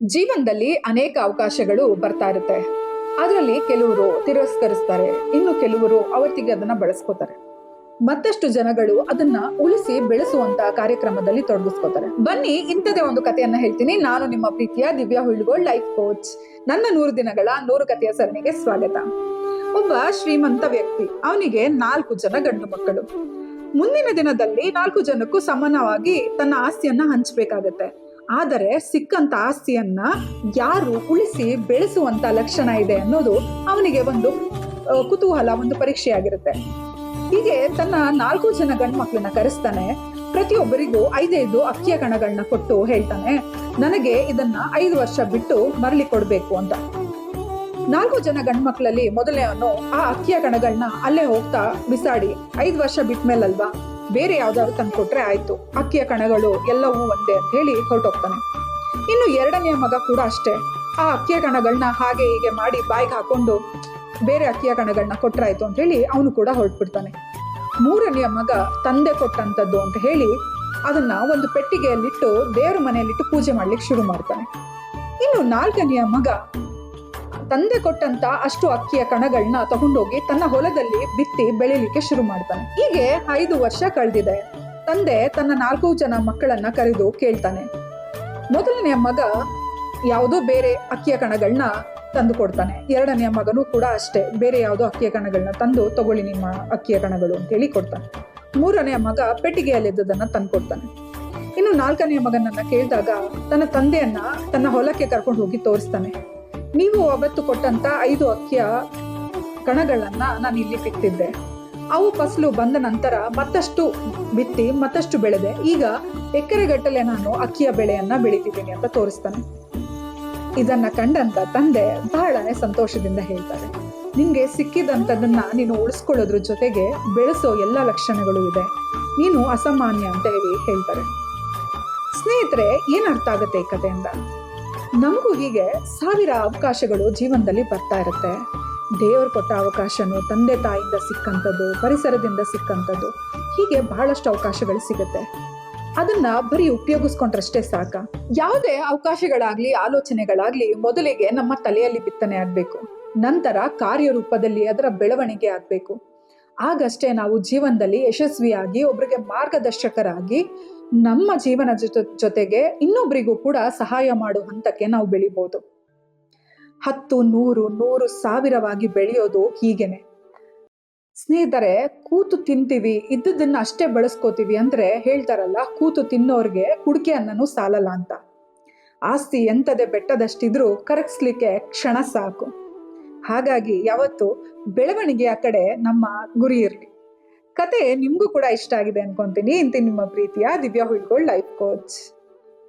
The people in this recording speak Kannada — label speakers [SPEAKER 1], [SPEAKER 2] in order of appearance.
[SPEAKER 1] ಜೀವನದಲ್ಲಿ ಅನೇಕ ಅವಕಾಶಗಳು ಬರ್ತಾ ಇರುತ್ತೆ. ಅದರಲ್ಲಿ ಕೆಲವರು ತಿರಸ್ಕರಿಸ್ತಾರೆ, ಇನ್ನು ಕೆಲವರು ಅವತ್ತಿಗೆ ಅದನ್ನ ಬಳಸ್ಕೋತಾರೆ. ಮತ್ತಷ್ಟು ಜನಗಳು ಅದನ್ನ ಉಳಿಸಿ ಬೆಳೆಸುವಂತ ಕಾರ್ಯಕ್ರಮದಲ್ಲಿ ತೊಡಗಿಸ್ಕೋತಾರೆ. ಬನ್ನಿ ಇಂಥದೇ ಒಂದು ಕಥೆಯನ್ನ ಹೇಳ್ತೀನಿ. ನಾನು ನಿಮ್ಮ ಪ್ರೀತಿಯ ದಿವ್ಯಾ ಹುಳ್ಗೋಳ್, ಲೈಫ್ ಕೋಚ್. ನನ್ನ ನೂರು ದಿನಗಳ ನೂರು ಕಥೆಯ ಸರಣಿಗೆ ಸ್ವಾಗತ. ಒಬ್ಬ ಶ್ರೀಮಂತ ವ್ಯಕ್ತಿ, ಅವನಿಗೆ ನಾಲ್ಕು ಜನ ಗಂಡು ಮಕ್ಕಳು. ಮುಂದಿನ ದಿನದಲ್ಲಿ ನಾಲ್ಕು ಜನಕ್ಕೂ ಸಮಾನವಾಗಿ ತನ್ನ ಆಸ್ತಿಯನ್ನ ಹಂಚ್ಬೇಕಾಗತ್ತೆ. ಆದರೆ ಸಿಕ್ಕಂತ ಆಸ್ತಿಯನ್ನ ಯಾರು ಉಳಿಸಿ ಬೆಳೆಸುವಂತ ಲಕ್ಷಣ ಇದೆ ಅನ್ನೋದು ಅವನಿಗೆ ಒಂದು ಕುತೂಹಲ, ಒಂದು ಪರೀಕ್ಷೆಯಾಗಿರುತ್ತೆ. ಹೀಗೆ ತನ್ನ ನಾಲ್ಕು ಜನ ಗಂಡು ಮಕ್ಕಳನ್ನ ಕರೆಸ್ತಾನೆ. ಪ್ರತಿಯೊಬ್ಬರಿಗೂ ಐದೈದು ಅಕ್ಕಿಯ ಕಣಗಳನ್ನ ಕೊಟ್ಟು ಹೇಳ್ತಾನೆ, ನನಗೆ ಇದನ್ನ ಐದು ವರ್ಷ ಬಿಟ್ಟು ಮರಳಿ ಕೊಡಬೇಕು ಅಂತ. ನಾಲ್ಕು ಜನ ಗಂಡು ಮಕ್ಕಳಲ್ಲಿ ಮೊದಲನೇವನು, ಆ ಅಕ್ಕಿಯ ಕಣಗಳನ್ನ ಅಲ್ಲೇ ಹೋಗ್ತಾ ಬಿಸಾಡಿ, ಐದು ವರ್ಷ ಬಿಟ್ಮೇಲಲ್ವಾ? ಬೇರೆ ಯಾವ್ದಾದ್ರು ತಂದ್ಕೊಟ್ರೆ ಆಯ್ತು. ಅಕ್ಕಿಯ ಕಣಗಳು ಎಲ್ಲವೂ ಒಂದೇ ಅಂತ ಹೇಳಿ ಹೊರಟೋಗ್ತಾನೆ. ಇನ್ನು ಎರಡನೆಯ ಮಗ ಕೂಡ ಅಷ್ಟೇ. ಆ ಅಕ್ಕಿಯ ಕಣಗಳನ್ನ ಹಾಗೆ ಹೀಗೆ ಮಾಡಿ ಬಾಯ್ಗೆ ಹಾಕೊಂಡು ಬೇರೆ ಅಕ್ಕಿಯ ಕಣಗಳನ್ನ ಕೊಟ್ರಾಯ್ತು ಅಂತ ಹೇಳಿ ಅವನು ಕೂಡ ಹೊರಟ್ಬಿಡ್ತಾನೆ. ಮೂರನೆಯ ಮಗ ತಂದೆ ಕೊಟ್ಟಂತದ್ದು ಅಂತ ಹೇಳಿ ಅದನ್ನ ಒಂದು ಪೆಟ್ಟಿಗೆಯಲ್ಲಿಟ್ಟು ದೇವರ ಮನೆಯಲ್ಲಿಟ್ಟು ಪೂಜೆ ಮಾಡ್ಲಿಕ್ಕೆ ಶುರು ಮಾಡ್ತಾನೆ. ಇನ್ನು ನಾಲ್ಕನೆಯ ಮಗ ತಂದೆ ಕೊಟ್ಟಂತ ಅಷ್ಟು ಅಕ್ಕಿಯ ಕಣಗಳನ್ನ ತಗೊಂಡೋಗಿ ತನ್ನ ಹೊಲದಲ್ಲಿ ಬಿತ್ತಿ ಬೆಳಿಲಿಕ್ಕೆ ಶುರು ಮಾಡ್ತಾನೆ. ಹೀಗೆ ಐದು ವರ್ಷ ಕಳೆದಿದೆ. ತಂದೆ ತನ್ನ ನಾಲ್ಕು ಜನ ಮಕ್ಕಳನ್ನ ಕರೆದು ಕೇಳ್ತಾನೆ. ಮೊದಲನೆಯ ಮಗ ಯಾವುದೋ ಬೇರೆ ಅಕ್ಕಿಯ ಕಣಗಳನ್ನ ತಂದು ಕೊಡ್ತಾನೆ. ಎರಡನೆಯ ಮಗನೂ ಕೂಡ ಅಷ್ಟೇ. ಬೇರೆ ಯಾವುದೋ ಅಕ್ಕಿಯ ಕಣಗಳನ್ನ ತಂದು ತಗೊಳ್ಳಿ ನಿಮ್ಮ ಅಕ್ಕಿಯ ಕಣಗಳು ಅಂತ ಹೇಳಿ ಕೊಡ್ತಾನೆ. ಮೂರನೆಯ ಮಗ ಪೆಟ್ಟಿಗೆಯಲ್ಲಿದ್ದದನ್ನ ತಂದು ಕೊಡ್ತಾನೆ. ಇನ್ನು ನಾಲ್ಕನೆಯ ಮಗನನ್ನ ಕೇಳಿದಾಗ ತನ್ನ ತಂದೆಯನ್ನ ತನ್ನ ಹೊಲಕ್ಕೆ ಕರ್ಕೊಂಡು ಹೋಗಿ ತೋರಿಸ್ತಾನೆ. ನೀವು ಅವತ್ತು ಕೊಟ್ಟಂತ ಐದು ಅಕ್ಕಿಯ ಕಣಗಳನ್ನ ನಾನು ಇಲ್ಲಿ ಬಿತ್ತಿದ್ದೆ ಅವು ಫಸಲು ಬಂದ ನಂತರ ಮತ್ತಷ್ಟು ಬಿತ್ತಿ, ಮತ್ತಷ್ಟು ಬೆಳೆದೆ. ಈಗ ಎಕರೆಗಟ್ಟಲೆ ನಾನು ಅಕ್ಕಿಯ ಬೆಳೆಯನ್ನ ಬೆಳಿತಿದ್ದೀನಿ ಅಂತ ತೋರಿಸ್ತಾನೆ. ಇದನ್ನ ಕಂಡಂತ ತಂದೆ ಬಹಳನೇ ಸಂತೋಷದಿಂದ ಹೇಳ್ತಾರೆ. ನಿಂಗೆ ಸಿಕ್ಕಿದಂಥದನ್ನ ನೀನು ಉಳಿಸ್ಕೊಳ್ಳೋದ್ರ ಜೊತೆಗೆ ಬೆಳೆಸೋ ಎಲ್ಲ ಲಕ್ಷಣಗಳು ಇದೆ. ನೀನು ಅಸಾಮಾನ್ಯ ಅಂತ ಹೇಳಿ ಹೇಳ್ತಾರೆ. ಸ್ನೇಹಿತರೆ, ಏನ್ ಅರ್ಥ ಆಗುತ್ತೆ ಈ ಕಥೆಯಿಂದ? ನಮಗೂ ಹೀಗೆ ಸಾವಿರ ಅವಕಾಶಗಳು ಜೀವನದಲ್ಲಿ ಬರ್ತಾ ಇರುತ್ತೆ. ದೇವರು ಕೊಟ್ಟ ಅವಕಾಶನೂ ತಂದೆ ತಾಯಿಯಿಂದ ಸಿಕ್ಕಂಥದ್ದು, ಪರಿಸರದಿಂದ ಸಿಕ್ಕಂಥದ್ದು ಹೀಗೆ ಬಹಳಷ್ಟು ಅವಕಾಶಗಳು ಸಿಗುತ್ತೆ. ಅದನ್ನ ಬರೀ ಉಪಯೋಗಿಸ್ಕೊಂಡ್ರಷ್ಟೇ ಸಾಕ. ಯಾವುದೇ ಅವಕಾಶಗಳಾಗ್ಲಿ, ಆಲೋಚನೆಗಳಾಗ್ಲಿ ಮೊದಲಿಗೆ ನಮ್ಮ ತಲೆಯಲ್ಲಿ ಬಿತ್ತನೆ ಆಗಬೇಕು. ನಂತರ ಕಾರ್ಯರೂಪದಲ್ಲಿ ಅದರ ಬೆಳವಣಿಗೆ ಆಗ್ಬೇಕು. ಆಗಷ್ಟೇ ನಾವು ಜೀವನದಲ್ಲಿ ಯಶಸ್ವಿಯಾಗಿ ಒಬ್ಬರಿಗೆ ಮಾರ್ಗದರ್ಶಕರಾಗಿ ನಮ್ಮ ಜೀವನ ಜೊತೆ ಜೊತೆಗೆ ಇನ್ನೊಬ್ಬರಿಗೂ ಕೂಡ ಸಹಾಯ ಮಾಡೋ ಹಂತಕ್ಕೆ ನಾವು ಬೆಳಿಬೋದು. ಹತ್ತು, ನೂರು ನೂರು ಸಾವಿರವಾಗಿ ಬೆಳೆಯೋದು ಹೀಗೇನೆ. ಸ್ನೇಹಿತರೆ, ಕೂತು ತಿಂತೀವಿ ಇದ್ದದನ್ನ ಅಷ್ಟೇ ಬಳಸ್ಕೋತೀವಿ ಅಂದ್ರೆ ಹೇಳ್ತಾರಲ್ಲ, ಕೂತು ತಿನ್ನೋರ್ಗೆ ಕುಡಿಕೆ ಅನ್ನನು ಸಾಲಲ್ಲ ಅಂತ. ಆಸ್ತಿ ಎಂತದೇ ಬೆಟ್ಟದಷ್ಟಿದ್ರೂ ಕರಗಿಸ್ಲಿಕ್ಕೆ ಕ್ಷಣ ಸಾಕು. ಹಾಗಾಗಿ ಯಾವತ್ತು ಬೆಳವಣಿಗೆಯ ಕಡೆ ನಮ್ಮ ಗುರಿ ಇರಲಿ. ಕತೆ ನಿಮಗೂ ಕೂಡ ಇಷ್ಟ ಆಗಿದೆ ಅನ್ಕೊಂತೀನಿ. ಇಂತಿ ನಿಮ್ಮ ಪ್ರೀತಿಯ ದಿವ್ಯಾ ಹುಳ್ಗೋಳ್ ಲೈಫ್ ಕೋಚ್.